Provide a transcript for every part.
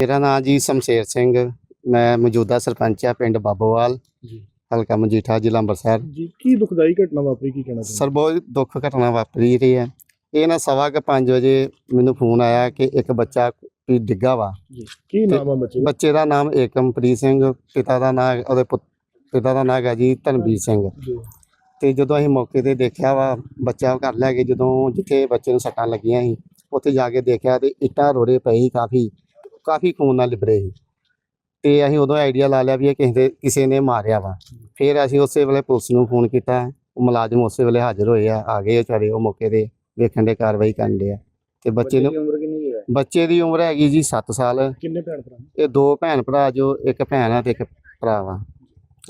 ਮੇਰਾ ਨਾਮ ਜੀ ਸ਼ਮਸ਼ੇਰ ਸਿੰਘ ਮੈਂ ਮੌਜੂਦਾ ਸਰਪੰਚ ਆ ਪਿੰਡ ਬਾਬੋਵਾਲ ਜੀ। ਹਲਕਾ ਮਜੀਠਾ ਜ਼ਿਲ੍ਹਾ ਅੰਮ੍ਰਿਤਸਰ। ਜੀ ਕੀ ਦੁਖਦਾਈ ਘਟਨਾ ਵਾਪਰੀ ਕੀ ਕਹਿਣਾ ਸਰ ਬਹੁਤ ਦੁੱਖ ਘਟਨਾ ਵਾਪਰੀ ਰਹੀ ਹੈ। ਇਹ ਨਾ ਸਵਾ ਕੁ ਪੰਜ ਵਜੇ ਮੈਨੂੰ ਫੋਨ ਆਇਆ ਕਿ ਇੱਕ ਬੱਚਾ ਵੀ ਡਿੱਗਾ ਵਾ। ਜੀ। ਕੀ ਨਾਮ ਆ ਬੱਚੇ ਦਾ? ਬੱਚੇ ਦਾ ਨਾਮ ਏਕਮਪ੍ਰੀਤ ਸਿੰਘ ਪਿਤਾ ਦਾ ਨਾਮ ਉਹਦੇ ਪੁੱਤ ਪਿਤਾ ਦਾ ਨਾਮ ਹੈਗਾ ਜੀ ਧਨਵੀਰ ਸਿੰਘ। ਤੇ ਜਦੋਂ ਅਸੀਂ ਮੌਕੇ ਤੇ ਦੇਖਿਆ ਵਾ ਬੱਚਾ ਘਰ ਲੈ ਕੇ ਜਦੋਂ ਜਿੱਥੇ ਬੱਚੇ ਨੂੰ ਸੱਟਾਂ ਲੱਗੀਆਂ ਸੀ ਉੱਥੇ ਜਾ ਕੇ ਦੇਖਿਆ ਤੇ ਇੱਟਾਂ ਰੋੜੇ ਸੀ ਕਾਫੀ। ਕਾਫੀ ਖੂਨ ਨਾਲ ਲਿਬੜੇ ਸੀ। ਤੇ ਅਸੀਂ ਉਦੋਂ ਆਈਡੀਆ ਲਾ ਲਿਆ ਵੀ ਇਹ ਕਿਸੇ ਦੇ ਕਿਸੇ ਨੇ ਮਾਰਿਆ ਵਾ। ਫਿਰ ਅਸੀਂ ਉਸੇ ਵੇਲੇ ਪੁਲਿਸ ਨੂੰ ਫੋਨ ਕੀਤਾ। ਉਹ ਮੁਲਾਜ਼ਮ ਉਸੇ ਵੇਲੇ ਹਾਜ਼ਰ ਹੋਏ ਆ। ਆ ਗਏ ਵਿਚਾਰੇ ਉਹ ਮੌਕੇ ਤੇ ਵੇਖਣ ਦੇ ਕਾਰਵਾਈ ਕਰਨ ਦੇ ਆ। ਤੇ ਬੱਚੇ ਨੂੰ ਦੀ ਉਮਰ ਕਿੰਨੀ ਹੈ? ਬੱਚੇ ਦੀ ਉਮਰ ਹੈਗੀ ਜੀ 7 ਸਾਲ। ਕਿੰਨੇ ਭੈਣ ਭਰਾ? ਇਹ ਦੋ ਭੈਣ ਭਰਾ ਜੋ ਇੱਕ ਭੈਣ ਆ ਤੇ ਇੱਕ ਭਰਾ ਵਾ।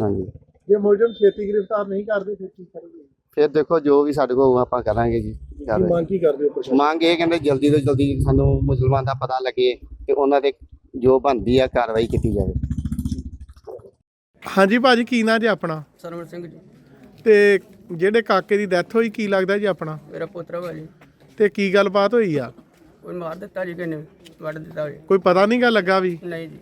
ਹਾਂਜੀ। ਜੇ ਮੁਲਜ਼ਮ ਛੇਤੀ ਗ੍ਰਿਫਤਾਰ ਨਹੀਂ ਕਰਦੇ ਫਿਰ ਕੀ ਕਰੋਗੇ? ਫਿਰ ਦੇਖੋ ਜੋ ਵੀ ਸਾਡੇ ਕੋਲ ਆਪਾਂ ਕਰਾਂਗੇ ਜੀ। ਮੰਗ ਕੀ ਕਰਦੇ ਹੋ ਮੰਗ ਇਹ ਕਹਿੰਦੇ ਜਲਦੀ ਤੋਂ ਜਲਦੀ ਸਾਨੂੰ ਮੁਸਲਮਾਨ ਦਾ ਪਤਾ ਲੱਗੇ। ਤੇ ਉਹਨਾਂ ਦੇ ਜੋ ਬਣਦੀ ਆ ਕਾਰਵਾਈ ਕੀਤੀ ਜਾਵੇ। ਹਾਂਜੀ ਭਾਜੀ ਕੀ ਨਾਂ ਜੀ ਆਪਣਾ? ਸਰਵਣ ਸਿੰਘ ਜੀ। ਤੇ ਜਿਹੜੇ ਕਾਕੇ ਦੀ ਡੈਥ ਹੋਈ ਕੀ ਲੱਗਦਾ ਜੀ ਆਪਣਾ? ਮੇਰਾ ਪੁੱਤਰ ਵਾ ਜੀ। ਤੇ ਕੀ ਗੱਲਬਾਤ ਹੋਈ ਆ? ਕੋਈ ਮਾਰ ਦਿੱਤਾ ਜੀ ਕਿਨੇ ਵੱਢ ਦਿੱਤਾ ਜੀ। ਕੋਈ ਪਤਾ ਨਹੀਂ ਗਾ ਲੱਗਾ ਵੀ? ਨਹੀਂ ਜੀ।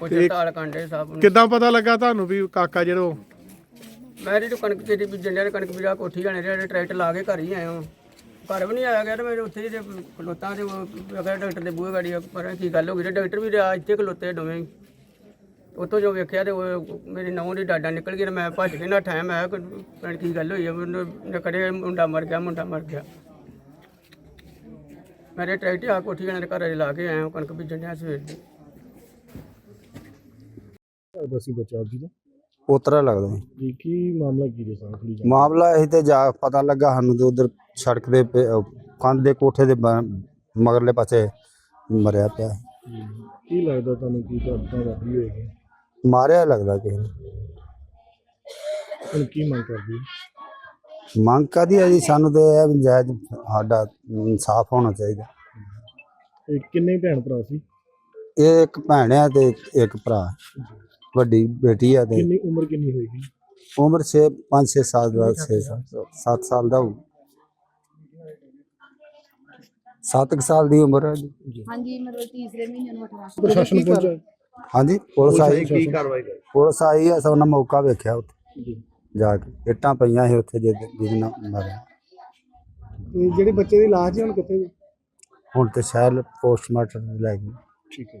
ਕੋਈ ਤਾਲ ਕਾਂਡੇ ਸਾਹਿਬ ਨੂੰ। ਕਿੱਦਾਂ ਪਤਾ ਲੱਗਾ ਤੁਹਾਨੂੰ ਵੀ ਕਾਕਾ ਜਿਹੜਾ ਮੈਂ ਜੀ ਕਣਕ ਤੇਰੀ ਬੀਜਣ ਡਿਆ ਕਣਕ ਬੀਜਾ ਕੋਠੀ ਜਾਣੇ ਜਿਹੜੇ ਟਰੈਕਟਰ ਲਾ ਕੇ ਘਰ ਹੀ ਆਇਆ ਹਾਂ। ਘਰ ਵੀ ਨਹੀਂ ਆਇਆ ਗਿਆ ਤੇ ਮੇਰੇ ਉੱਥੇ ਜੇ ਖਲੋਤਾਂ ਤੇ ਉਹ ਅਗਰ ਡਾਕਟਰ ਦੇ ਬੂਹੇ ਗਾੜੀ ਪਰ ਕੀ ਗੱਲ ਹੋ ਗਈ ਤੇ ਡਾਕਟਰ ਵੀ ਰਿਹਾ ਇੱਥੇ ਖਲੋਤੇ ਦੋਵੇਂ ਉੱਥੋਂ ਜੋ ਵੇਖਿਆ ਤੇ ਉਹ ਮੇਰੀ ਨੌਂ ਦੀ ਡਾਡਾ ਨਿਕਲ ਗਈ ਤੇ ਮੈਂ ਭੱਜ ਕੇ ਨਾ ਠਾਇਆ ਮੈਂ ਕਿਹਾ ਕੀ ਗੱਲ ਹੋਈ ਹੈ ਮੈਨੂੰ ਮੁੰਡਾ ਮਰ ਗਿਆ, ਮੁੰਡਾ ਮਰ ਗਿਆ। ਮੇਰੇ ਟਰੈਕਟਰ ਆ, ਕੋਠੀ ਜਾਣੇ ਦੇ ਘਰ ਲਾ ਕੇ ਆਇਆ ਕਣਕ ਬੀਜਣ ਡਿਆ ਸਵੇਰ ਦੀ। ਕਰਦਾ ਸੀ ਜੀ ਦਾ? ਪੋਤਰਾ ਲੱਗਦਾ ਜੀ ਕੀ ਮਾਮਲਾ ਕੀ ਜੇ ਸਾਨੂੰ ਥੋੜੀ ਮਾਮਲਾ ਇਹ ਤੇ ਜਾ ਪਤਾ ਲੱਗਾ ਸਾਨੂੰ ਤੇ ਉਧਰ ਸੜਕ ਦੇ ਪੇ- ਅਹ ਕੰਧ ਦੇ ਕੋਠੇ ਦੇ ਬ- ਮਗਰਲੇ ਪਾਸੇ ਮਰਿਆ ਪਿਆ। ਜੀ ਕੀ ਲੱਗਦਾ ਤੁਹਾਨੂੰ ਕੀ ਘਟਨਾ ਵਾਪਰੀ ਹੋਏਗੀ ਮਾਰਿਆ ਲੱਗਦਾ ਕਿਸੇ ਨੇ। ਹੁਣ ਕੀ ਮੰਗ ਕਰਦੇ ਹੋ? ਮੰਗ ਕਾਦੀ ਹੈ ਜੀ? ਸਾਨੂੰ ਤੇ ਇਹ ਵੀ ਜਾਇਜ਼ ਸਾਡਾ ਇਨਸਾਫ ਹੋਣਾ ਚਾਹੀਦਾ। ਇਹ ਕਿੰਨੇ ਭੈਣ ਭਰਾ ਸੀ? ਇਹ ਇੱਕ ਭੈਣ ਆ ਤੇ ਇੱਕ ਭਰਾ। ਵੱਡੀ ਬੇਟੀ ਆ ਤੇ ਕਿੰਨੀ ਉਮਰ ਕਿੰਨੀ ਹੋਏਗੀ ਉਮਰ 6 5 6 ਸਾਲ ਦਾ 6 7 ਸਾਲ ਦਾ ਹੋਊ। 7 ਸਾਲ ਦੀ ਉਮਰ ਹੈ ਜੀ। ਹਾਂਜੀ ਮਤਲਬ ਤੀਸਰੇ ਮਹੀਨੇ ਨੂੰ 18 ਪ੍ਰਸ਼ਾਸਨ ਪਹੁੰਚਾ ਹਾਂਜੀ ਪੁਲਿਸ ਆਈ। ਕੀ ਕਾਰਵਾਈ ਕਰ ਪੁਲਿਸ ਆਈ ਆ ਸਭ ਨੇ ਮੌਕਾ ਵੇਖਿਆ ਉੱਥੇ। ਜੀ। ਜਾ ਕੇ ਇੱਟਾਂ ਪਈਆਂ ਸੀ ਉੱਥੇ ਨਾਲ ਮਰਿਆ। ਤੇ ਜਿਹੜੇ ਬੱਚੇ ਦੀ ਲਾਸ਼ ਜੀ ਹੁਣ ਕਿੱਥੇ ਜੀ ਹੁਣ ਤੇ ਸ਼ਾਇਦ ਪੋਸਟਮਾਰਟਮ ਲੈ ਗਏ। ਠੀਕ ਹੈ।